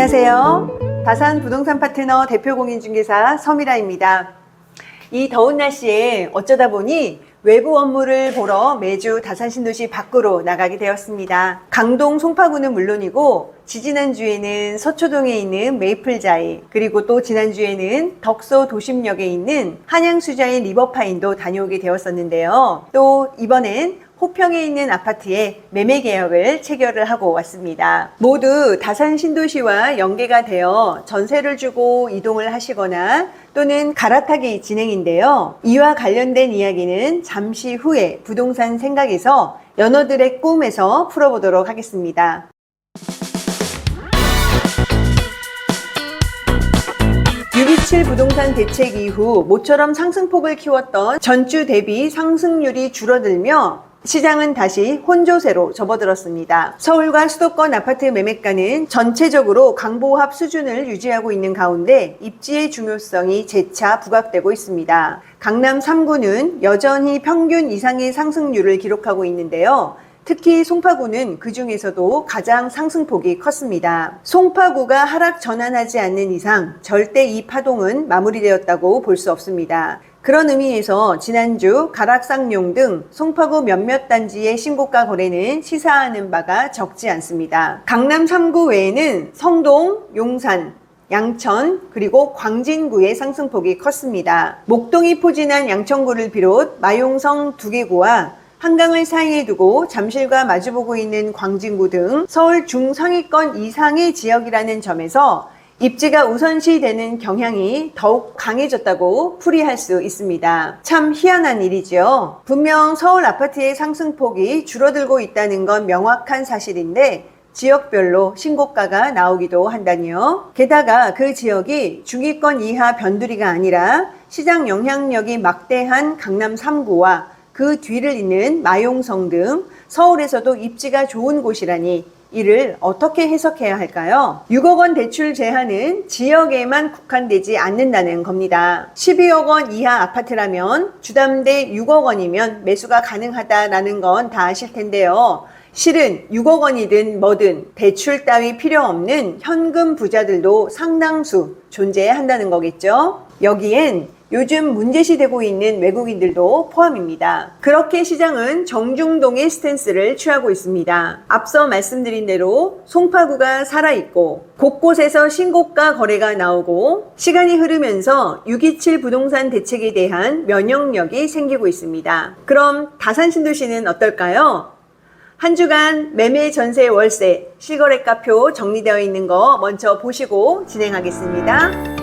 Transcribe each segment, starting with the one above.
안녕하세요. 다산 부동산 파트너 대표 공인중개사 서미라입니다. 이 더운 날씨에 어쩌다 보니 외부 업무를 보러 매주 다산 신도시 밖으로 나가게 되었습니다. 강동 송파구는 물론이고 지지난주에는 서초동에 있는 메이플자이 그리고 또 지난주에는 덕소 도심역에 있는 한양수자인 리버파인도 다녀오게 되었었는데요. 또 이번엔 호평에 있는 아파트에 매매 계약을 체결을 하고 왔습니다. 모두 다산 신도시와 연계가 되어 전세를 주고 이동을 하시거나 또는 갈아타기 진행인데요. 이와 관련된 이야기는 잠시 후에 부동산 생각에서 연어들의 꿈에서 풀어보도록 하겠습니다. 627 부동산 대책 이후 모처럼 상승폭을 키웠던 전주 대비 상승률이 줄어들며 시장은 다시 혼조세로 접어들었습니다. 서울과 수도권 아파트 매매가는 전체적으로 강보합 수준을 유지하고 있는 가운데 입지의 중요성이 재차 부각되고 있습니다. 강남 3구는 여전히 평균 이상의 상승률을 기록하고 있는데요. 특히 송파구는 그 중에서도 가장 상승폭이 컸습니다. 송파구가 하락 전환하지 않는 이상 절대 이 파동은 마무리되었다고 볼 수 없습니다. 그런 의미에서 지난주 가락상용 등 송파구 몇몇 단지의 신고가 거래는 시사하는 바가 적지 않습니다. 강남 3구 외에는 성동, 용산, 양천 그리고 광진구의 상승폭이 컸습니다. 목동이 포진한 양천구를 비롯 마용성 두 개구와 한강을 사이에 두고 잠실과 마주보고 있는 광진구 등 서울 중상위권 이상의 지역이라는 점에서 입지가 우선시 되는 경향이 더욱 강해졌다고 풀이할 수 있습니다. 참 희한한 일이죠. 분명 서울 아파트의 상승폭이 줄어들고 있다는 건 명확한 사실인데 지역별로 신고가가 나오기도 한다니요. 게다가 그 지역이 중위권 이하 변두리가 아니라 시장 영향력이 막대한 강남 3구와 그 뒤를 잇는 마용성 등 서울에서도 입지가 좋은 곳이라니 이를 어떻게 해석해야 할까요? 6억 원 대출 제한은 지역에만 국한되지 않는다는 겁니다. 12억 원 이하 아파트라면 주담대 6억 원이면 매수가 가능하다라는 건 다 아실 텐데요. 실은 6억 원이든 뭐든 대출 따위 필요 없는 현금 부자들도 상당수 존재한다는 거겠죠. 여기엔 요즘 문제시 되고 있는 외국인들도 포함입니다. 그렇게 시장은 정중동의 스탠스를 취하고 있습니다. 앞서 말씀드린 대로 송파구가 살아있고 곳곳에서 신고가 거래가 나오고 시간이 흐르면서 627 부동산 대책에 대한 면역력이 생기고 있습니다. 그럼 다산 신도시는 어떨까요? 한 주간 매매 전세 월세 실거래가표 정리되어 있는 거 먼저 보시고 진행하겠습니다.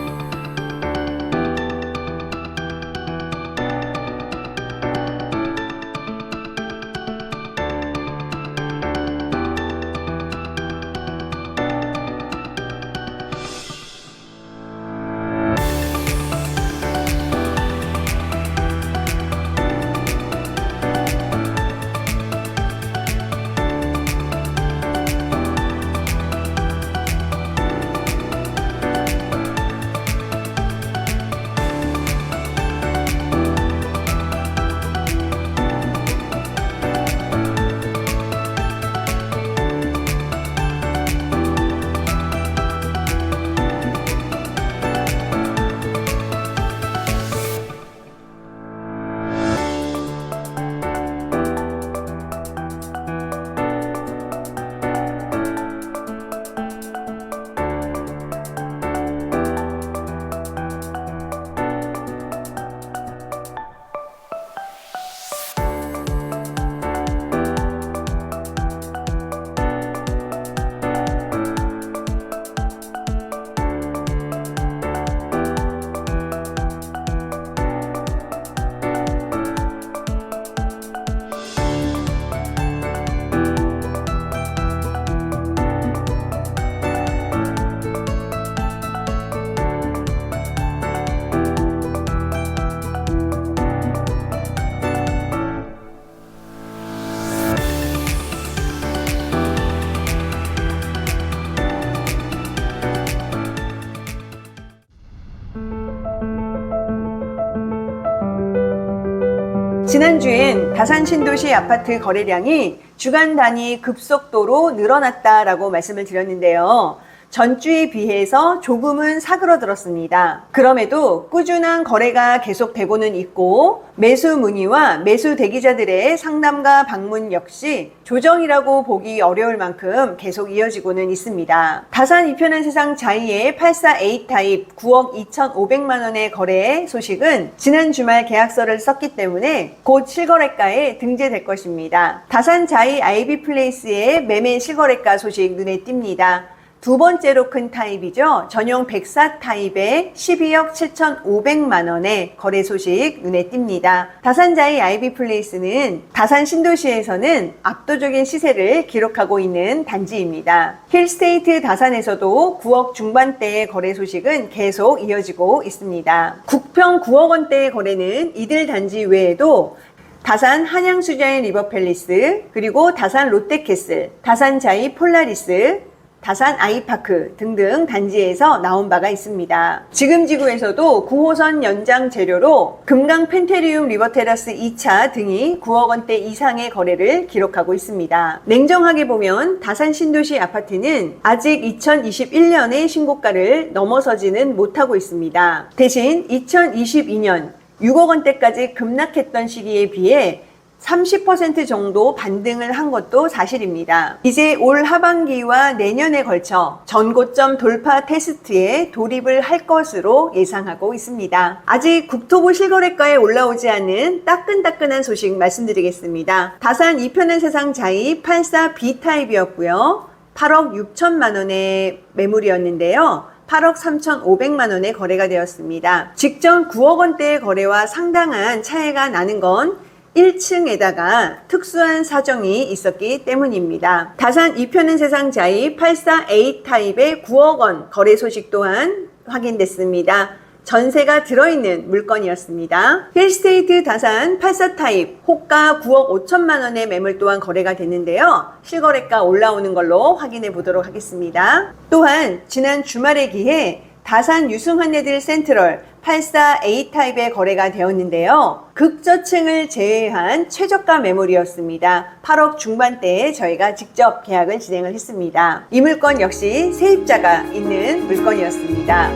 지난주엔 다산 신도시 아파트 거래량이 주간 단위 급속도로 늘어났다라고 말씀을 드렸는데요. 전주에 비해서 조금은 사그러들었습니다. 그럼에도 꾸준한 거래가 계속되고는 있고 매수 문의와 매수 대기자들의 상담과 방문 역시 조정이라고 보기 어려울 만큼 계속 이어지고는 있습니다. 다산 이편한 세상 자이의 84A 타입 9억 2,500만 원의 거래 소식은 지난 주말 계약서를 썼기 때문에 곧 실거래가에 등재될 것입니다. 다산 자이 아이비 플레이스의 매매 실거래가 소식 눈에 띕니다. 두 번째로 큰 타입이죠. 전용 104 타입의 12억 7,500만 원의 거래 소식 눈에 띕니다. 다산자이 아이비 플레이스는 다산 신도시에서는 압도적인 시세를 기록하고 있는 단지입니다. 힐스테이트 다산에서도 9억 중반대의 거래 소식은 계속 이어지고 있습니다. 국평 9억 원대의 거래는 이들 단지 외에도 다산 한양수자인 리버팰리스, 그리고 다산 롯데캐슬, 다산자이 폴라리스, 다산 아이파크 등등 단지에서 나온 바가 있습니다. 지금 지구에서도 9호선 연장 재료로 금강 펜테리움 리버테라스 2차 등이 9억 원대 이상의 거래를 기록하고 있습니다. 냉정하게 보면 다산 신도시 아파트는 아직 2021년의 신고가를 넘어서지는 못하고 있습니다. 대신 2022년 6억 원대까지 급락했던 시기에 비해 30% 정도 반등을 한 것도 사실입니다. 이제 올 하반기와 내년에 걸쳐 전고점 돌파 테스트에 돌입을 할 것으로 예상하고 있습니다. 아직 국토부 실거래가에 올라오지 않은 따끈따끈한 소식 말씀드리겠습니다. 다산 2편의 세상 자이 84B 타입이었고요. 8억 6천만 원의 매물이었는데요. 8억 3,500만 원의 거래가 되었습니다. 직전 9억 원대의 거래와 상당한 차이가 나는 건 1층에다가 특수한 사정이 있었기 때문입니다. 다산 2편은 세상 자이 84A 타입의 9억 원 거래 소식 또한 확인됐습니다. 전세가 들어있는 물건이었습니다. 힐스테이트 다산 84 타입 호가 9억 5천만 원의 매물 또한 거래가 됐는데요. 실거래가 올라오는 걸로 확인해 보도록 하겠습니다. 또한 지난 주말에 기해 다산 유승환네들 센트럴 84A 타입의 거래가 되었는데요. 극저층을 제외한 최저가 매물이었습니다. 8억 중반대에 저희가 직접 계약을 진행을 했습니다. 이 물건 역시 세입자가 있는 물건이었습니다.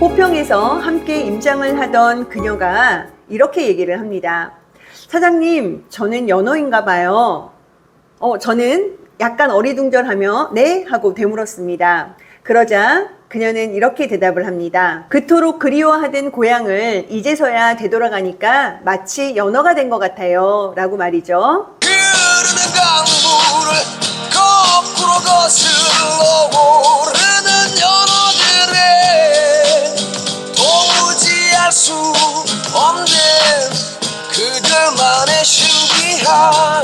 호평에서 함께 임장을 하던 그녀가 이렇게 얘기를 합니다. 사장님, 저는 연어인가 봐요. 어, 저는 약간 어리둥절하며 네? 하고 되물었습니다. 그러자 그녀는 이렇게 대답을 합니다. 그토록 그리워하던 고향을 이제서야 되돌아가니까 마치 연어가 된 것 같아요. 라고 말이죠. 없는 그들만의 신비한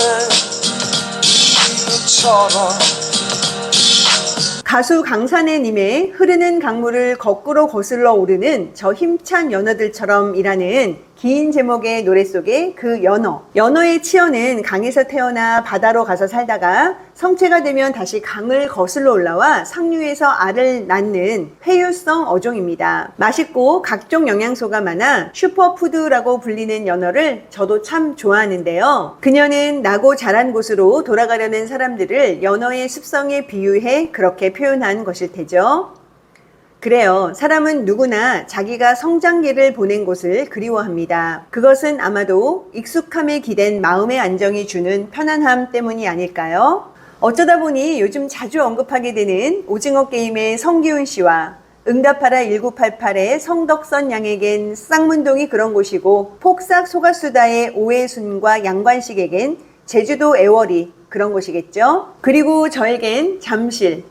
가수 강산해님의 흐르는 강물을 거꾸로 거슬러 오르는 저 힘찬 연어들처럼이라는 긴 제목의 노래 속의 그 연어. 연어의 치어는 강에서 태어나 바다로 가서 살다가 성체가 되면 다시 강을 거슬러 올라와 상류에서 알을 낳는 회유성 어종입니다. 맛있고 각종 영양소가 많아 슈퍼푸드라고 불리는 연어를 저도 참 좋아하는데요. 그녀는 나고 자란 곳으로 돌아가려는 사람들을 연어의 습성에 비유해 그렇게 표현한 것일 테죠. 그래요. 사람은 누구나 자기가 성장기를 보낸 곳을 그리워합니다. 그것은 아마도 익숙함에 기댄 마음의 안정이 주는 편안함 때문이 아닐까요? 어쩌다 보니 요즘 자주 언급하게 되는 오징어 게임의 성기훈 씨와 응답하라 1988의 성덕선 양에겐 쌍문동이 그런 곳이고 폭삭 소가수다의 오해순과 양관식에겐 제주도 애월이 그런 곳이겠죠. 그리고 저에겐 잠실,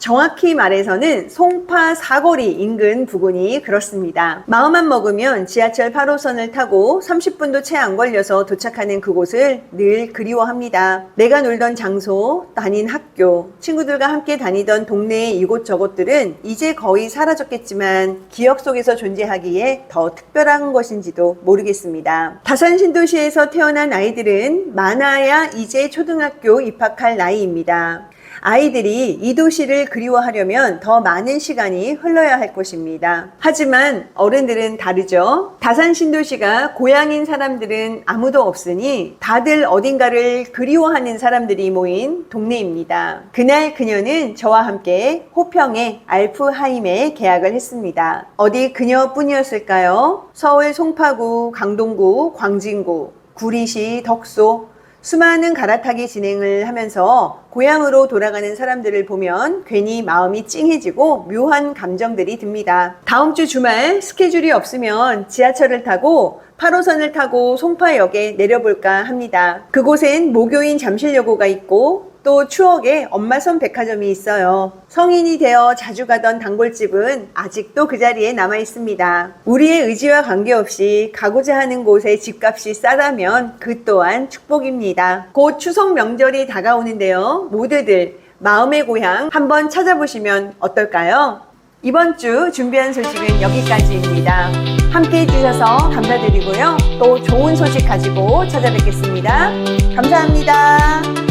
정확히 말해서는 송파 사거리 인근 부근이 그렇습니다. 마음만 먹으면 지하철 8호선을 타고 30분도 채 안 걸려서 도착하는 그곳을 늘 그리워합니다. 내가 놀던 장소, 다닌 학교, 친구들과 함께 다니던 동네의 이곳저곳들은 이제 거의 사라졌겠지만 기억 속에서 존재하기에 더 특별한 것인지도 모르겠습니다. 다산 신도시에서 태어난 아이들은 많아야 이제 초등학교 입학할 나이입니다. 아이들이 이 도시를 그리워하려면 더 많은 시간이 흘러야 할 것입니다. 하지만 어른들은 다르죠. 다산 신도시가 고향인 사람들은 아무도 없으니 다들 어딘가를 그리워하는 사람들이 모인 동네입니다. 그날 그녀는 저와 함께 호평의 알프하임에 계약을 했습니다. 어디 그녀뿐이었을까요? 서울 송파구, 강동구, 광진구, 구리시, 덕소, 수많은 갈아타기 진행을 하면서 고향으로 돌아가는 사람들을 보면 괜히 마음이 찡해지고 묘한 감정들이 듭니다. 다음 주 주말 스케줄이 없으면 지하철을 타고 8호선을 타고 송파역에 내려볼까 합니다. 그곳엔 모교인 잠실여고가 있고 또 추억의 엄마선 백화점이 있어요. 성인이 되어 자주 가던 단골집은 아직도 그 자리에 남아 있습니다. 우리의 의지와 관계없이 가고자 하는 곳의 집값이 싸다면 그 또한 축복입니다. 곧 추석 명절이 다가오는데요. 모두들 마음의 고향 한번 찾아보시면 어떨까요? 이번 주 준비한 소식은 여기까지입니다. 함께 해주셔서 감사드리고요. 또 좋은 소식 가지고 찾아뵙겠습니다. 감사합니다.